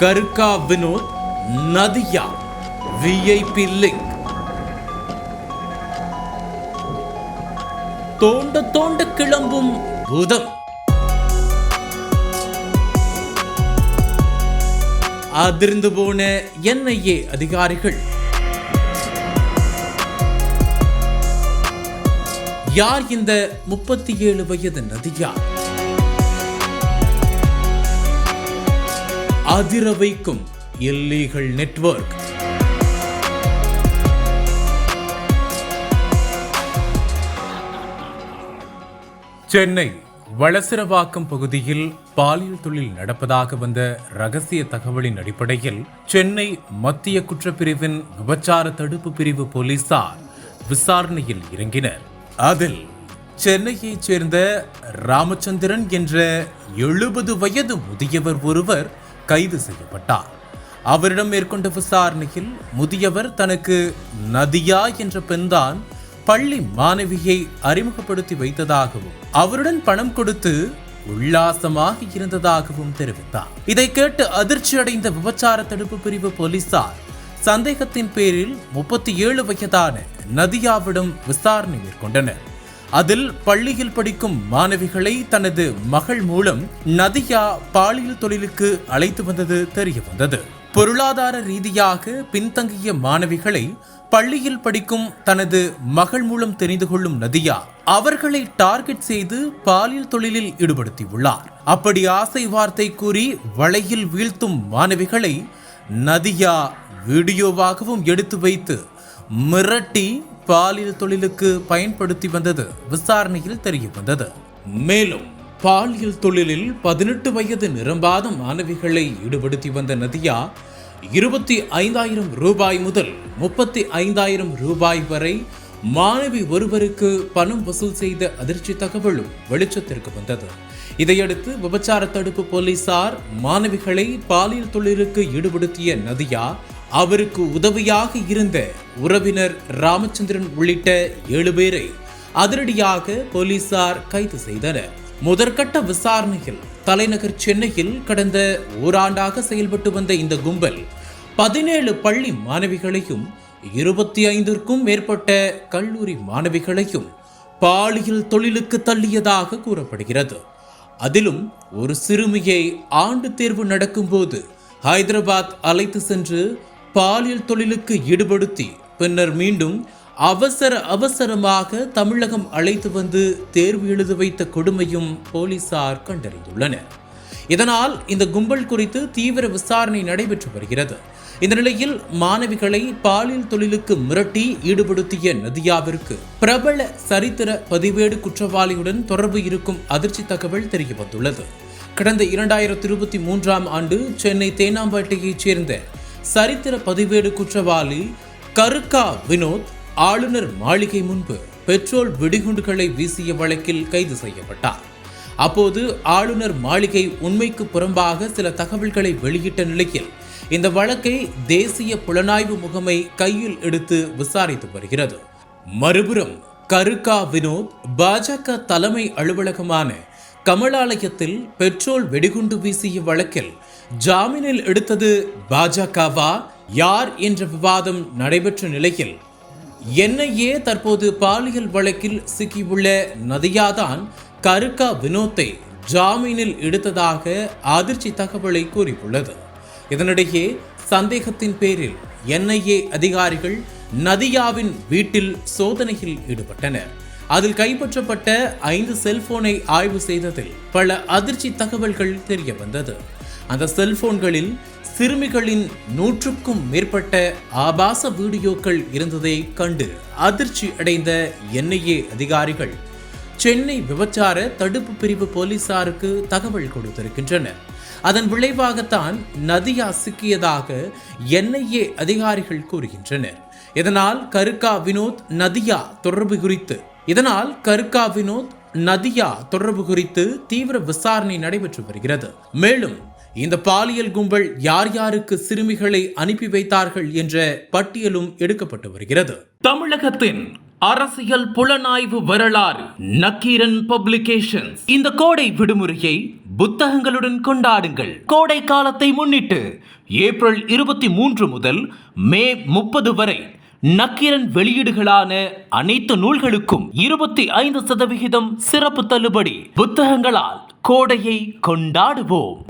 கருக்கா Vinoth Nadiya VIP link தோண்ட தோண்ட கிளம்பும் பூதம் அதிர்ந்து போன என்ஐஏ அதிகாரிகள். யார் இந்த முப்பத்தி ஏழு வயது நதியா? அதிர வைக்கும் இல்லீகல் நெட்வொர்க். சென்னை வளசரவாக்கம் பகுதியில் பாலியல் தொழில் நடப்பதாக வந்த ரகசிய தகவலின் அடிப்படையில் சென்னை மத்திய குற்றப்பிரிவின் விபச்சார தடுப்பு பிரிவு போலீசார் விசாரணையில் இறங்கினர். அதில் சென்னையைச் சேர்ந்த ராமச்சந்திரன் என்ற எழுபது வயது முதியவர் ஒருவர் கைது செய்யப்பட்டார். அவரிடம் மேற்கொண்ட விசாரணையில் முதியவர் தனக்கு நதியா என்ற பெண்தான் பள்ளி மாணவியை அறிமுகப்படுத்தி வைத்ததாகவும் அவருடன் பணம் கொடுத்து உல்லாசமாக இருந்ததாகவும் தெரிவித்தார். இதை கேட்டு அதிர்ச்சி அடைந்த விபச்சார தடுப்பு பிரிவு போலீசார் சந்தேகத்தின் பேரில் முப்பத்தி ஏழு வயதான நதியாவிடம் விசாரணை மேற்கொண்டனர். அதில் பள்ளியில் படிக்கும் மாணவிகளை தனது மகள் மூலம் நதியா பாலியல் தொழிலுக்கு அழைத்து வந்தது தெரிய வந்தது. பொருளாதார ரீதியாக பின்தங்கிய மாணவிகளை பள்ளியில் படிக்கும் தனது மகள் மூலம் தெரிந்து கொள்ளும் நதியா அவர்களை டார்கெட் செய்து பாலியல் தொழிலில் ஈடுபடுத்தியுள்ளார். அப்படி ஆசை வார்த்தை கூறி வலையில் வீழ்த்தும் மாணவிகளை நதியா வீடியோவாகவும் எடுத்து வைத்து மிரட்டி பாலியல் தொழிலுக்கு பயன்படுத்தி வந்தது விசாரணையில் தெரிய வந்தது. மேலும் பாலியல் தொழிலில் பதினெட்டு வயது நிரம்பாத மாணவிகளை ஈடுபடுத்தி வந்த நதியா இருபத்தி ஐந்தாயிரம் ரூபாய் முதல் முப்பத்தி ஐந்தாயிரம் ரூபாய் வரை மாணவி ஒருவருக்கு பணம் வசூல் செய்த அதிர்ச்சி தகவலும் வெளிச்சத்திற்கு வந்தது. இதையடுத்து விபச்சார தடுப்பு போலீசார் மாணவிகளை பாலியல் தொழிலுக்கு ஈடுபடுத்திய நதியா அவருக்கு உதவியாக இருந்த உறவினர் ராமச்சந்திரன் உள்ளிட்ட ஏழு பேரை அதிரடியாக போலீசார் கைது செய்தனர். முதற்கட்ட விசாரணையில் தலைநகர் சென்னையில் கடந்த ஓராண்டாக செயல்பட்டு வந்த இந்த கும்பல் பதினேழு பள்ளி மாணவிகளையும் இருபத்தி ஐந்திற்கும் மேற்பட்ட கல்லூரி மாணவிகளையும் பாலியல் தொழிலுக்கு தள்ளியதாக கூறப்படுகிறது. அதிலும் ஒரு சிறுமியை ஆண்டு தேர்வு நடக்கும்போது ஹைதராபாத் அழைத்து சென்று பாலியல் தொழிலுக்கு ஈடுபடுத்தி பின்னர் மீண்டும் அவசர அவசரமாக தமிழகம் அழைத்து வந்து தேர்வு எழுத வைத்த கொடுமையும் போலீசார் கண்டறிந்துள்ளனர். இதனால் இந்த கும்பல் குறித்து தீவிர விசாரணை நடைபெற்று வருகிறது. இந்த நிலையில் மாணவிகளை பாலியல் தொழிலுக்கு மிரட்டி ஈடுபடுத்திய நதியாவிற்கு பிரபல சரித்திர பதிவேடு குற்றவாளியுடன் தொடர்பு இருக்கும் அதிர்ச்சி தகவல் தெரிய வந்துள்ளது கடந்த இரண்டாயிரத்தி இருபத்தி மூன்றாம் ஆண்டு சென்னை தேனாம்பேட்டையைச் சேர்ந்த சரித்திர பதிவேடு குற்றவாளி கருக்கா வினோத் ஆளுநர் மாளிகை முன்பு பெட்ரோல் வெடிகுண்டுகளை வீசிய வழக்கில் கைது செய்யப்பட்டார். அப்போது ஆளுநர் மாளிகை உண்மைக்கு புறம்பாக சில தகவல்களை வெளியிட்ட நிலையில் இந்த வழக்கை தேசிய புலனாய்வு முகமை கையில் எடுத்து விசாரித்து வருகிறது. மறுபுறம் கருக்கா வினோத் பாஜக தலைமை அலுவலகமான கமலாலயத்தில் பெட்ரோல் வெடிகுண்டு வீசிய வழக்கில் ஜாமீனில் எடுத்தது பாஜகவா யார் என்ற விவாதம் நடைபெற்ற நிலையில் என்ஐஏ தற்போது பாலியல் வழக்கில் சிக்கியுள்ள நதியாதான் கருக்கா வினோத்தை ஜாமீனில் எடுத்ததாக அதிர்ச்சி தகவலை கூறியுள்ளது. இதனிடையே சந்தேகத்தின் பேரில் என்ஐஏ அதிகாரிகள் நதியாவின் வீட்டில் சோதனையில் ஈடுபட்டனர். அதில் கைப்பற்றப்பட்ட ஐந்து செல்போனை ஆய்வு செய்ததில் பல அதிர்ச்சி தகவல்கள் தெரிய வந்தது அந்த செல்போன்களில் சிறுமிகளின் நூற்றுக்கும் மேற்பட்ட ஆபாச வீடியோக்கள் இருந்ததை கண்டு அதிர்ச்சி அடைந்த என்ஐஏ அதிகாரிகள் சென்னை விபச்சார தடுப்பு பிரிவு போலீசாருக்கு தகவல் கொடுத்திருக்கின்றனர். அதன் விளைவாகத்தான் நதியா சிக்கியதாக என்ஐஏ அதிகாரிகள் கூறுகின்றனர். இதனால் கருக்கா வினோத் நதியா தொடர்பு குறித்து இதனால் கருக்கா வினோத் நதியா தொடர்பு குறித்து தீவிர விசாரணை நடைபெற்று வருகிறது. மேலும் இந்த பாலியல் கும்பல் யார் யாருக்கு சிறுமிகளை அனுப்பி வைத்தார்கள் என்ற பட்டியலும் எடுக்கப்பட்டு வருகிறது. தமிழகத்தின் அரசியல் புலனாய்வு வரலாறு நக்கீரன் பப்ளிகேஷன்ஸ். இந்த கோடை விடுமுறையை புத்தகங்களுடன் கொண்டாடுங்கள். கோடை காலத்தை முன்னிட்டு ஏப்ரல் இருபத்தி மூன்று முதல் மே முப்பது வரை நக்கீரன் வெளியீடுகளான அனைத்து நூல்களுக்கும் இருபத்தி ஐந்து சதவிகிதம் சிறப்பு தள்ளுபடி புத்தகங்களால் கோடையை கொண்டாடுவோம்.